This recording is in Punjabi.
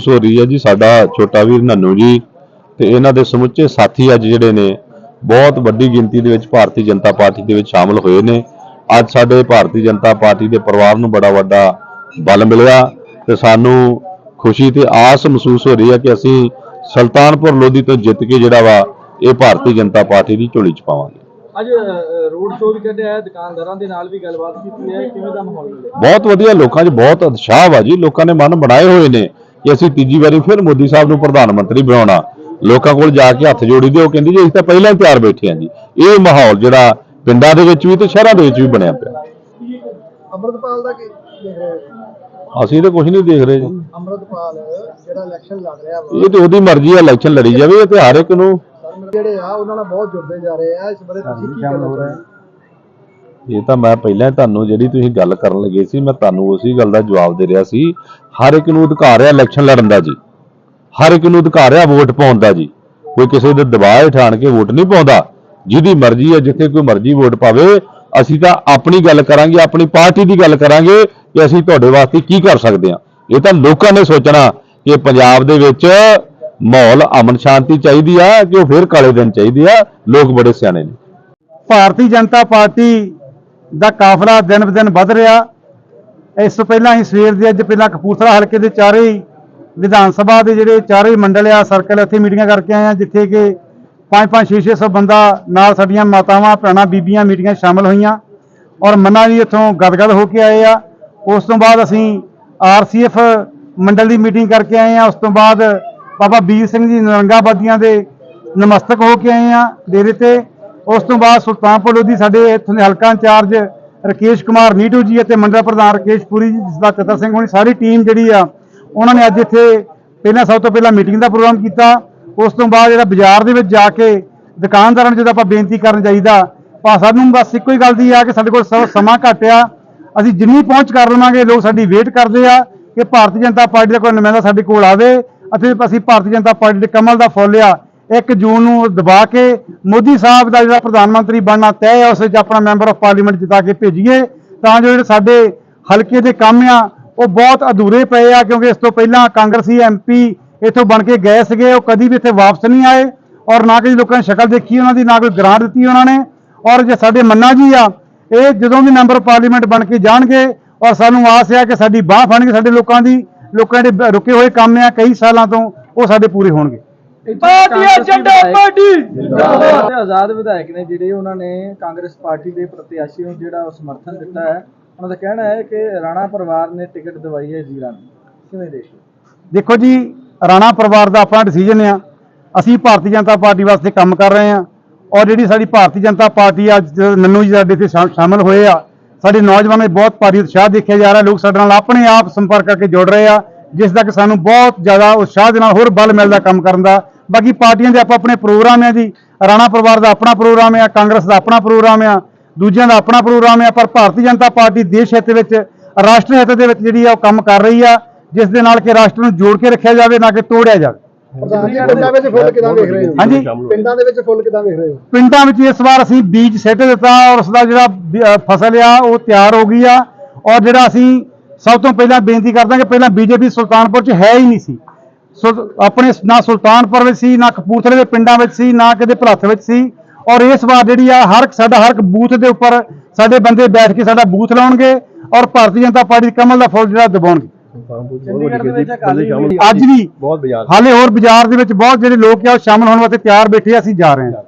ਮਹਿਸੂਸ ਹੋ ਰਹੀ ਹੈ ਜੀ ਸਾਡਾ ਛੋਟਾ ਵੀਰ ਨੰਨੂ ਜੀ ਤੇ ਇਹਨਾਂ ਦੇ ਸਮੁੱਚੇ ਸਾਥੀ ਅੱਜ ਜਿਹੜੇ ਨੇ ਬਹੁਤ ਵੱਡੀ ਗਿਣਤੀ ਦੇ ਵਿੱਚ ਭਾਰਤੀ ਜਨਤਾ ਪਾਰਟੀ ਦੇ ਵਿੱਚ ਸ਼ਾਮਲ ਹੋਏ ਨੇ। ਅੱਜ ਸਾਡੇ ਭਾਰਤੀ ਜਨਤਾ ਪਾਰਟੀ ਦੇ ਪਰਿਵਾਰ ਨੂੰ ਬੜਾ ਵੱਡਾ ਬਲ ਮਿਲਿਆ ਤੇ ਸਾਨੂੰ ਖੁਸ਼ੀ ਤੇ ਆਸ ਮਹਿਸੂਸ ਹੋ ਰਹੀ ਹੈ ਕਿ ਅਸੀਂ ਸੁਲਤਾਨਪੁਰ ਲੋਧੀ ਤੋਂ ਜਿੱਤ ਕੇ ਜਿਹੜਾ ਵਾ ਇਹ ਭਾਰਤੀ ਜਨਤਾ ਪਾਰਟੀ ਦੀ ਝੋਲੀ ਚ ਪਾਵਾਂਗੇ। ਅੱਜ ਰੋਡ ਸ਼ੋਅ ਵੀ ਕੱਢਿਆ ਹੈ ਦੁਕਾਨਦਾਰਾਂ ਦੇ ਨਾਲ ਵੀ ਗੱਲਬਾਤ ਕੀਤੀ ਹੈ ਕਿਵੇਂ ਦਾ ਮਾਹੌਲ ਬਹੁਤ ਵਧੀਆ ਲੋਕਾਂ 'ਚ ਬਹੁਤ ਉਤਸ਼ਾਹ ਵਾ ਜੀ ਲੋਕਾਂ ਨੇ ਮਨ ਬਣਾਏ ਹੋਏ ਨੇ। ਕਿ ਅਸੀਂ ਤੀਜੀ ਵਾਰੀ ਫਿਰ ਮੋਦੀ ਸਾਹਿਬ ਨੂੰ ਪ੍ਰਧਾਨ ਮੰਤਰੀ ਬਣਾਉਣਾ। ਲੋਕਾਂ ਕੋਲ ਜਾ ਕੇ ਹੱਥ ਜੋੜੀ ਦੇ ਉਹ ਕਹਿੰਦੀ ਜੀ ਅਸੀਂ ਤਾਂ ਪਹਿਲਾਂ ਹੀ ਤਿਆਰ ਬੈਠੇ ਹਾਂ ਜੀ। ਇਹ ਮਾਹੌਲ ਜਿਹੜਾ ਪਿੰਡਾਂ ਦੇ ਵਿੱਚ ਵੀ ਤੇ ਸ਼ਹਿਰਾਂ ਦੇ ਵਿੱਚ ਵੀ ਬਣਿਆ ਪਿਆ। ਅੰਮ੍ਰਿਤਪਾਲ ਦਾ ਕੀ ਦੇਖ ਰਹੇ ਹੋ? ਅਸੀਂ ਤਾਂ ਕੁਝ ਨਹੀਂ ਦੇਖ ਰਹੇ ਜੀ। ਅੰਮ੍ਰਿਤਪਾਲ ਜਿਹੜਾ ਇਲੈਕਸ਼ਨ ਲੜ ਰਿਹਾ ਵਾ। ਇਹ ਤੇ ਉਹਦੀ ਮਰਜ਼ੀ ਹੈ ਇਲੈਕਸ਼ਨ ਲੜੀ ਜਾਵੇ ਇਹ ਤੇ ਹਰ ਇੱਕ ਨੂੰ ਜਿਹੜੇ ਆ ਉਹਨਾਂ ਨਾਲ ਬਹੁਤ ਜੁੜਦੇ ਜਾ ਰਹੇ ਆ। ਇਸ ਬਾਰੇ ਤੁਸੀਂ ਕੀ ਕਹਿਣਾ ਚਾਹੁੰਦੇ ਹੋ ਇਹ ਤਾਂ ਮੈਂ ਪਹਿਲਾਂ ਤੁਹਾਨੂੰ ਜਿਹੜੀ ਤੁਸੀਂ ਗੱਲ ਕਰਨ ਲੱਗੇ ਸੀ, ਮੈਂ ਤੁਹਾਨੂੰ ਉਸੇ ਗੱਲ ਦਾ ਜਵਾਬ ਦੇ ਰਿਹਾ ਸੀ। ਹਰ ਇੱਕ ਨੂੰ ਅਧਿਕਾਰ ਹੈ ਇਲੈਕਸ਼ਨ ਲੜਨ ਦਾ ਜੀ। ਹਰ ਇੱਕ ਨੂੰ ਅਧਿਕਾਰ ਹੈ ਵੋਟ ਪਾਉਣ ਦਾ ਜੀ। ਕੋਈ ਕਿਸੇ ਦੇ ਦਬਾਅ ਹੇਠਾਣ ਕੇ ਵੋਟ ਨਹੀਂ ਪਾਉਂਦਾ। ਜਿਹਦੀ ਮਰਜ਼ੀ ਹੈ, ਜਿੱਥੇ ਕੋਈ ਮਰਜ਼ੀ ਵੋਟ ਪਾਵੇ, ਅਸੀਂ ਤਾਂ ਆਪਣੀ ਗੱਲ ਕਰਾਂਗੇ, ਆਪਣੀ ਪਾਰਟੀ ਦੀ ਗੱਲ ਕਰਾਂਗੇ ਕਿ ਅਸੀਂ ਤੁਹਾਡੇ ਵਾਸਤੇ ਕੀ ਕਰ ਸਕਦੇ ਹਾਂ। ਇਹ ਤਾਂ ਲੋਕਾਂ ਨੇ ਸੋਚਣਾ ਕਿ ਪੰਜਾਬ ਦੇ ਵਿੱਚ ਮਾਹੌਲ ਅਮਨ ਸ਼ਾਂਤੀ ਚਾਹੀਦੀ ਆ ਕਿ ਉਹ ਫਿਰ ਕਾਲੇ ਦਿਨ ਚਾਹੀਦੇ ਆ। ਲੋਕ ਬੜੇ ਸਿਆਣੇ ਨੇ। ਭਾਰਤੀ ਜਨਤਾ ਪਾਰਟੀ ਦਾ ਕਾਫਲਾ ਦਿਨ ਬ ਦਿਨ ਵੱਧ ਰਿਹਾ। ਇਸ ਤੋਂ ਪਹਿਲਾਂ ਹੀ ਸਵੇਰ ਦੇ ਅੱਜ ਪਹਿਲਾਂ ਕਪੂਰਥਲਾ ਹਲਕੇ ਦੇ ਚਾਰੇ ਵਿਧਾਨ ਸਭਾ ਦੇ ਜਿਹੜੇ ਚਾਰੇ ਮੰਡਲ ਆ, ਸਰਕਲ ਇੱਥੇ ਮੀਟਿੰਗਾਂ ਕਰਕੇ ਆਏ ਆ, ਜਿੱਥੇ ਕਿ 5-5 6-600 ਬੰਦਾ ਨਾਲ ਸਾਡੀਆਂ ਮਾਤਾਵਾਂ, ਭੈਣਾਂ, ਬੀਬੀਆਂ ਮੀਟਿੰਗਾਂ 'ਚ ਸ਼ਾਮਲ ਹੋਈਆਂ ਔਰ ਮੰਨਾ ਵੀ ਇੱਥੋਂ ਗਦਗਦ ਹੋ ਕੇ ਆਏ ਆ। ਉਸ ਤੋਂ ਬਾਅਦ ਅਸੀਂ ਆਰਸੀਐਫ ਮੰਡਲ ਦੀ ਮੀਟਿੰਗ ਕਰਕੇ ਆਏ ਆ। ਉਸ ਤੋਂ ਬਾਅਦ ਬਾਬਾ ਵੀਰ ਸਿੰਘ ਜੀ ਨਰੰਗਾਬਾਦੀਆਂ ਦੇ ਨਮਸਤਕ ਹੋ ਕੇ ਆਏ ਆ। ਡੇਰੇ ਤੇ ਉਸ ਤੋਂ ਬਾਅਦ ਸੁਲਤਾਨਪੁਰ ਲੋਧੀ ਸਾਡੇ ਇੱਥੋਂ ਦੇ ਹਲਕਾ ਇੰਚਾਰਜ ਰਕੇਸ਼ ਕੁਮਾਰ ਨੀਟੂ ਜੀ ਅਤੇ ਮੰਡਲ ਪ੍ਰਧਾਨ ਰਕੇਸ਼ ਪੁਰੀ ਜੀ, ਜਿਸ ਦਾ ਕਤਰ ਸਿੰਘ ਹੋਣੀ, ਸਾਰੀ ਟੀਮ ਜਿਹੜੀ ਆ, ਉਹਨਾਂ ਨੇ ਅੱਜ ਇੱਥੇ ਪਹਿਲਾਂ ਸਭ ਤੋਂ ਪਹਿਲਾਂ ਮੀਟਿੰਗ ਦਾ ਪ੍ਰੋਗਰਾਮ ਕੀਤਾ। ਉਸ ਤੋਂ ਬਾਅਦ ਜਿਹੜਾ ਬਾਜ਼ਾਰ ਦੇ ਵਿੱਚ ਜਾ ਕੇ ਦੁਕਾਨਦਾਰਾਂ ਨੂੰ ਜਦੋਂ ਆਪਾਂ ਬੇਨਤੀ ਕਰਨ ਜਾਈਦਾ ਪਾ ਸਾਨੂੰ ਬਸ ਇੱਕੋ ਹੀ ਗੱਲ ਦੀ ਆ ਕਿ ਸਾਡੇ ਕੋਲ ਸ- ਸਮਾਂ ਘੱਟ ਆ। ਅਸੀਂ ਜਿੰਨੀ ਪਹੁੰਚ ਕਰ ਲਵਾਂਗੇ, ਲੋਕ ਸਾਡੀ ਵੇਟ ਕਰਦੇ ਆ ਕਿ ਭਾਰਤੀ ਜਨਤਾ ਪਾਰਟੀ ਦਾ ਕੋਈ ਨੁਮਾਇੰਦਾ ਸਾਡੇ ਕੋਲ ਆਵੇ ਅਤੇ ਅਸੀਂ ਭਾਰਤੀ ਜਨਤਾ ਪਾਰਟੀ ਦੇ ਕਮਲ ਦਾ ਫੁੱਲ ਆ। 1 ਜੂਨ ਨੂੰ ਦਬਾ ਕੇ ਮੋਦੀ ਸਾਹਿਬ ਦਾ ਜਿਹੜਾ ਪ੍ਰਧਾਨ ਮੰਤਰੀ ਬਣਨਾ ਤੈਅ ਹੈ, ਉਸ ਵਿੱਚ ਆਪਣਾ ਮੈਂਬਰ ਆਫ ਪਾਰਲੀਮੈਂਟ ਜਿਤਾ ਕੇ ਭੇਜੀਏ, ਤਾਂ ਜੋ ਜਿਹੜੇ ਸਾਡੇ ਹਲਕੇ ਦੇ ਕੰਮ ਆ, ਉਹ ਬਹੁਤ ਅਧੂਰੇ ਪਏ ਆ, ਕਿਉਂਕਿ ਇਸ ਤੋਂ ਪਹਿਲਾਂ ਕਾਂਗਰਸੀ ਐਮਪੀ ਇੱਥੋਂ ਬਣ ਕੇ ਗਏ ਸੀਗੇ, ਉਹ ਕਦੀ ਵੀ ਇੱਥੇ ਵਾਪਸ ਨਹੀਂ ਆਏ, ਔਰ ਨਾ ਕਿ ਲੋਕਾਂ ਨੇ ਸ਼ਕਲ ਦੇਖੀ ਉਹਨਾਂ ਦੀ, ਨਾ ਕੋਈ ਗ੍ਰਾਂਟ ਦਿੱਤੀ ਉਹਨਾਂ ਨੇ, ਔਰ ਜੇ ਸਾਡੇ ਮੰਨਾ ਜੀ ਆ, ਇਹ ਜਦੋਂ ਵੀ ਮੈਂਬਰ ਪਾਰਲੀਮੈਂਟ ਬਣ ਕੇ ਜਾਣਗੇ, ਔਰ ਸਾਨੂੰ ਆਸ ਹੈ ਕਿ ਸਾਡੀ ਬਾਹ ਫੜਨਗੇ ਸਾਡੇ ਲੋਕਾਂ ਦੀ, ਲੋਕਾਂ ਦੇ ਰੁਕੇ ਹੋਏ ਕੰਮ ਆ ਕਈ ਸਾਲਾਂ ਤੋਂ, ਉਹ ਸਾਡੇ ਪੂਰੇ ਹੋਣਗੇ। ਪਾਰਟੀ ਝੰਡਾ ਪਾਰਟੀ! ਜਿੰਦਾਬਾਦ। ਆਜ਼ਾਦ ਵਿਧਾਇਕ ਨੇ ਜਿਹੜੇ ਉਹਨਾਂ ਨੇ ਕਾਂਗਰਸ ਪਾਰਟੀ ਦੇ ਪ੍ਰਤੀਆਸ਼ੀ ਨੂੰ ਜਿਹੜਾ ਉਹ ਸਮਰਥਨ ਦਿੱਤਾ ਹੈ ਉਹਨਾਂ ਦਾ ਕਹਿਣਾ ਹੈ ਕਿ ਰਾਣਾ ਪਰਿਵਾਰ ਨੇ ਟਿਕਟ ਦਵਾਈ ਹੈ ਜ਼ੀਰਾ ਨੂੰ ਕਿਵੇਂ ਦੇਖੋ ਦੇਖੋ ਜੀ ਰਾਣਾ ਪਰਿਵਾਰ ਦਾ ਆਪਣਾ ਡਿਸੀਜਨ ਆ। ਅਸੀਂ ਭਾਰਤੀ ਜਨਤਾ ਪਾਰਟੀ ਵਾਸਤੇ ਕੰਮ ਕਰ ਰਹੇ ਆ। ਔਰ ਜਿਹੜੀ ਸਾਡੀ ਭਾਰਤੀ ਜਨਤਾ ਪਾਰਟੀ ਅੱਜ ਨੰਨੂ ਜੀ ਸਾਡੇ ਇੱਥੇ ਸ਼ਾਮਲ ਹੋਏ ਆ ਸਾਡੇ ਨੌਜਵਾਨਾਂ ਵਿੱਚ ਬਹੁਤ ਭਾਰੀ ਉਤਸ਼ਾਹ ਦੇਖਿਆ ਜਾ ਰਿਹਾ। ਲੋਕ ਸਾਡੇ ਨਾਲ ਆਪਣੇ ਆਪ ਸੰਪਰਕ ਕਰਕੇ ਜੁੜ ਰਹੇ ਆ ਜਿਸ ਦਾ ਕਿ ਸਾਨੂੰ ਬਹੁਤ ਜ਼ਿਆਦਾ ਉਤਸ਼ਾਹ ਦੇ ਨਾਲ ਹੋਰ ਬਲ ਮਿਲਦਾ ਕੰਮ ਕਰਨ ਦਾ। ਬਾਕੀ ਪਾਰਟੀਆਂ ਦੇ ਆਪੋ ਆਪਣੇ ਪ੍ਰੋਗਰਾਮ ਆ ਜੀ। ਰਾਣਾ ਪਰਿਵਾਰ ਦਾ ਆਪਣਾ ਪ੍ਰੋਗਰਾਮ ਆ ਕਾਂਗਰਸ ਦਾ ਆਪਣਾ ਪ੍ਰੋਗਰਾਮ ਆ ਦੂਜਿਆਂ ਦਾ ਆਪਣਾ ਪ੍ਰੋਗਰਾਮ ਆ ਪਰ ਭਾਰਤੀ ਜਨਤਾ ਪਾਰਟੀ ਦੇਸ਼ ਹਿੱਤ ਵਿੱਚ ਰਾਸ਼ਟਰ ਹਿੱਤ ਦੇ ਵਿੱਚ ਜਿਹੜੀ ਆ ਉਹ ਕੰਮ ਕਰ ਰਹੀ ਆ ਜਿਸ ਦੇ ਨਾਲ ਕਿ ਰਾਸ਼ਟਰ ਨੂੰ ਜੋੜ ਕੇ ਰੱਖਿਆ ਜਾਵੇ ਨਾ ਕਿ ਤੋੜਿਆ ਜਾਵੇ। ਪਿੰਡਾਂ ਵਿੱਚ ਫੁੱਲ ਕਿਦਾਂ ਵੇਖ ਰਹੇ ਹੋ? ਹਾਂਜੀ। ਪਿੰਡਾਂ ਦੇ ਵਿੱਚ ਫੁੱਲ ਕਿਦਾਂ ਵੇਖ ਰਹੇ ਹੋ? ਪਿੰਡਾਂ ਵਿੱਚ ਇਸ ਵਾਰ ਅਸੀਂ ਬੀਜ ਸਿੱਟ ਦਿੱਤਾ ਔਰ ਉਸ ਦਾ ਜਿਹੜਾ ਫਸਲ ਆ ਉਹ ਤਿਆਰ ਹੋ ਗਈ ਆ। ਔਰ ਜਿਹੜਾ ਅਸੀਂ ਸਭ ਤੋਂ ਪਹਿਲਾਂ ਬੇਨਤੀ ਕਰਦੇ ਕਿ ਪਹਿਲਾਂ ਬੀਜੇਪੀ ਸੁਲਤਾਨਪੁਰ 'ਚ ਹੈ ਹੀ ਨਹੀਂ ਸੋ। ਆਪਣੇ ਨਾ ਸੁਲਤਾਨਪੁਰ ਵਿੱਚ ਸੀ ਨਾ ਕਪੂਰਥਲੇ ਦੇ ਪਿੰਡਾਂ ਵਿੱਚ ਸੀ ਨਾ ਕਿਤੇ ਭਲੱਥ ਵਿੱਚ ਸੀ। ਔਰ ਇਸ ਵਾਰ ਜਿਹੜੀ ਆ ਹਰ ਸਾਡਾ ਹਰ ਇੱਕ ਬੂਥ ਦੇ ਉੱਪਰ ਸਾਡੇ ਬੰਦੇ ਬੈਠ ਕੇ ਸਾਡਾ ਬੂਥ ਲਾਉਣਗੇ ਔਰ ਭਾਰਤੀ ਜਨਤਾ ਪਾਰਟੀ ਦੇ ਕਮਲ ਦਾ ਫੁੱਲ ਜਿਹੜਾ ਦਬਾਉਣਗੇ। ਅੱਜ ਵੀ ਹਾਲੇ ਹੋਰ ਬਾਜ਼ਾਰ ਦੇ ਵਿੱਚ ਬਹੁਤ ਜਿਹੜੇ ਲੋਕ ਆ ਸ਼ਾਮਲ ਹੋਣ ਵਾਸਤੇ ਤਿਆਰ ਬੈਠੇ ਆ, ਅਸੀਂ ਜਾ ਰਹੇ ਹਾਂ।